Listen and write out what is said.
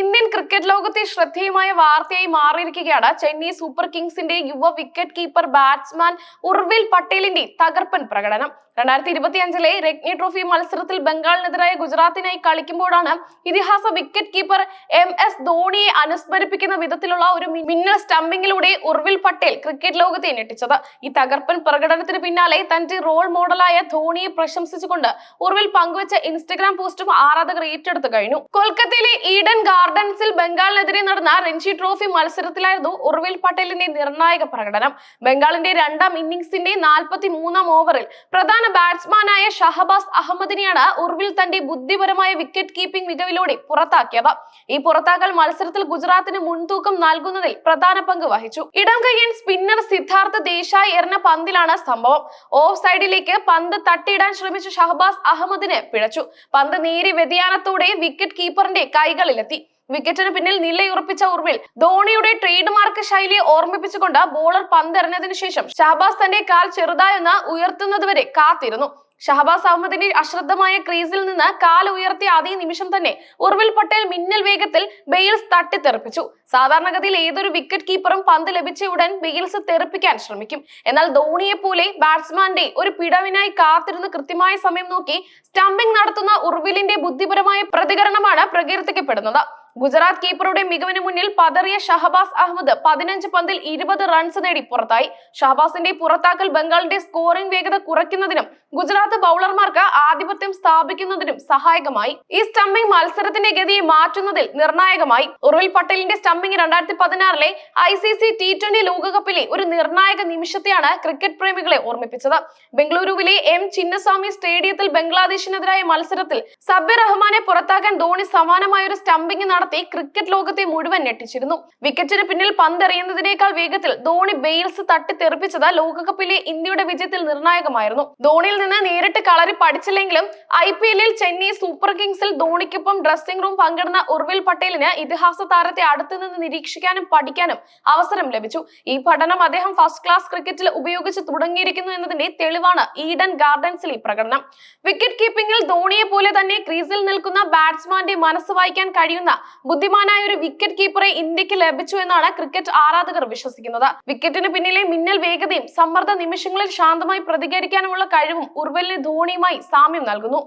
Indian cricket ലോകത്തെ ശ്രദ്ധേയമായ വാർത്തയായി മാറിയിരിക്കുകയാണ് ചെന്നൈ സൂപ്പർ കിങ്സിന്റെ യുവ വിക്കറ്റ് കീപ്പർ ബാറ്റ്സ്മാൻ ഉർവിൽ പട്ടേലിന്റെ തകർപ്പൻ പ്രകടനം. രണ്ടായിരത്തി ഇരുപത്തി അഞ്ചിലെ രജ്ഞി ട്രോഫി മത്സരത്തിൽ ബംഗാളിനെതിരായ ഗുജറാത്തിനായി കളിക്കുമ്പോഴാണ് ഇതിഹാസ വിക്കറ്റ് കീപ്പർ എം എസ് ധോണിയെ അനുസ്മരിപ്പിക്കുന്ന വിധത്തിലുള്ള ഒരു മിന്നൽ സ്റ്റംപിങ്ങിലൂടെ ഉർവിൽ പട്ടേൽ ക്രിക്കറ്റ് ലോകത്തെ ഞെട്ടിച്ചത്. ഈ തകർപ്പൻ പ്രകടനത്തിന് പിന്നാലെ തന്റെ റോൾ മോഡലായ ധോണിയെ പ്രശംസിച്ചുകൊണ്ട് ഉർവിൽ പങ്കുവച്ച ഇൻസ്റ്റഗ്രാം പോസ്റ്റും ആരാധകർ ഏറ്റെടുത്തു കഴിഞ്ഞു. കൊൽക്കത്തയിലെ ഈഡൻ ഗാർഡൻസിൽ ബംഗാളിനെതിരെ നടന്ന രഞ്ജി ട്രോഫി മത്സരത്തിലായിരുന്നു ഉർവിൽ പട്ടേലിന്റെ നിർണായക പ്രകടനം. ബംഗാളിന്റെ രണ്ടാം ഇന്നിംഗ്സിന്റെ നാൽപ്പത്തി മൂന്നാം ഓവറിൽ പ്രധാന ബാറ്റ്സ്മാനായ ഷഹബാസ് അഹമ്മദിനെയാണ് ഉർവിൽ തന്റെ ബുദ്ധിപരമായ വിക്കറ്റ് കീപ്പിംഗ് മികവിലൂടെ പുറത്താക്കിയത്. ഈ പുറത്താക്കൽ മത്സരത്തിൽ ഗുജറാത്തിന് മുൻതൂക്കം നൽകുന്നതിൽ പ്രധാന പങ്ക് വഹിച്ചു. ഇടം കയ്യൻ സ്പിന്നർ സിദ്ധാർത്ഥ ദേശായി എറിഞ്ഞ പന്തിലാണ് സംഭവം. ഓഫ് സൈഡിലേക്ക് പന്ത് തട്ടിയിടാൻ ശ്രമിച്ച ഷഹബാസ് അഹമ്മദിനെ പിഴച്ചു. പന്ത് നേരിയ വ്യതിയാനത്തോടെ വിക്കറ്റ് കീപ്പറിന്റെ കൈകളിലെത്തി. വിക്കറ്റിന് പിന്നിൽ നിലയുറപ്പിച്ച ഉർവിൽ ധോണിയുടെ ട്രേഡ് മാർക്ക് ശൈലിയെ ഓർമ്മിപ്പിച്ചുകൊണ്ട് ബോളർ പന്തെറിഞ്ഞതിനു ശേഷം ഷഹബാസ് തന്റെ കാൽ ചെറുതായൊന്ന് ഉയർത്തുന്നതുവരെ കാത്തിരുന്നു. ഷഹബാസ് അഹമ്മദിന്റെ അശ്രദ്ധമായ ക്രീസിൽ നിന്ന് കാൽ ഉയർത്തിയ അതേ നിമിഷം തന്നെ ഉർവിൽ പട്ടേൽ മിന്നൽ വേഗത്തിൽ ബെയിൽസ് തട്ടിത്തെറിപ്പിച്ചു. സാധാരണഗതിയിൽ ഏതൊരു വിക്കറ്റ് കീപ്പറും പന്ത് ലഭിച്ച ഉടൻ ബെയിൽസ് തെറിപ്പിക്കാൻ ശ്രമിക്കും. എന്നാൽ ധോണിയെ പോലെ ബാറ്റ്സ്മാന്റെ ഒരു പിടവിനായി കാത്തിരുന്ന് കൃത്യമായ സമയം നോക്കി സ്റ്റംപിംഗ് നടത്തുന്ന ഉർവിലിന്റെ ബുദ്ധിപരമായ പ്രതികരണമാണ് പ്രകീർത്തിക്കപ്പെടുന്നത്. ഗുജറാത്ത് കീപ്പറുടെ മികവിന് മുന്നിൽ പതറിയ ഷഹബാസ് അഹമ്മദ് പതിനഞ്ച് പന്തിൽ ഇരുപത് റൺസ് നേടി പുറത്തായി. ഷഹബാസിന്റെ പുറത്താക്കൽ ബംഗാളിന്റെ സ്കോറിംഗ് വേഗത കുറയ്ക്കുന്നതിനും ഗുജറാത്ത് ബൗളർമാർക്ക് ആധിപത്യം സ്ഥാപിക്കുന്നതിനും സഹായകമായി. ഈ സ്റ്റമ്പിംഗ് മത്സരത്തിന്റെ ഗതിയെ മാറ്റുന്നതിൽ നിർണായകമായി. ഉർവിൽ പട്ടേലിന്റെ സ്റ്റമ്പിംഗ് രണ്ടായിരത്തി പതിനാറിലെ I C C T twenty ലോകകപ്പിലെ ഒരു നിർണായക നിമിഷത്തെയാണ് ക്രിക്കറ്റ് പ്രേമികളെ ഓർമ്മിപ്പിച്ചത്. ബംഗളൂരുവിലെ എം ചിന്നസ്വാമി സ്റ്റേഡിയത്തിൽ ബംഗ്ലാദേശിനെതിരായ മത്സരത്തിൽ സബ്ബിർ റഹ്മാനെ പുറത്താക്കാൻ ധോണി സമാനമായ ഒരു സ്റ്റമ്പിംഗ് നടത്തി ക്രിക്കറ്റ് ലോകത്തെ മുഴുവൻ ഞെട്ടിച്ചിരുന്നു. വിക്കറ്റിന് പിന്നിൽ പന്തെറിയുന്നതിനേക്കാൾ വേഗത്തിൽ ധോണി ബെയിൽസ് തട്ടിത്തെറിപ്പിച്ചത് ലോകകപ്പിലെ ഇന്ത്യയുടെ വിജയത്തിൽ നിർണായകമായിരുന്നു. ധോണിയിൽ നിന്ന് നേരിട്ട് കളരി പഠിച്ചില്ലെങ്കിലും ഐ പി എല്ലിൽ ചെന്നൈ സൂപ്പർ കിങ്സിൽ ധോണിക്കൊപ്പം ഡ്രസ്സിംഗ് റൂം പങ്കിടുന്ന ഉർവിൽ പട്ടേലിന് ഇതിഹാസ താരത്തെ അടുത്തു നിന്ന് നിരീക്ഷിക്കാനും പഠിക്കാനും അവസരം ലഭിച്ചു. ഈ പഠനം അദ്ദേഹം ഫസ്റ്റ് ക്ലാസ് ക്രിക്കറ്റിൽ ഉപയോഗിച്ച് തുടങ്ങിയിരിക്കുന്നു എന്നതിന്റെ തെളിവാണ് ഈഡൻ ഗാർഡൻസിൽ ഈ പ്രകടനം. വിക്കറ്റ് കീപ്പിംഗിൽ ധോണിയെ പോലെ തന്നെ ക്രീസിൽ നിൽക്കുന്ന ബാറ്റ്സ്മാന്റെ മനസ്സ് വായിക്കാൻ കഴിയുന്ന ബുദ്ധിമാനായ ഒരു വിക്കറ്റ് കീപ്പറെ ഇന്ത്യയ്ക്ക് ലഭിച്ചു എന്നാണ് ക്രിക്കറ്റ് ആരാധകർ വിശ്വസിക്കുന്നത്. വിക്കറ്റിന് പിന്നിലെ മിന്നൽ വേഗതയും സമ്മർദ്ദ നിമിഷങ്ങളിൽ ശാന്തമായി പ്രതികരിക്കാനുമുള്ള കഴിവും ഉർവലിന് ധോണിയുമായി സാമ്യം നൽകുന്നു.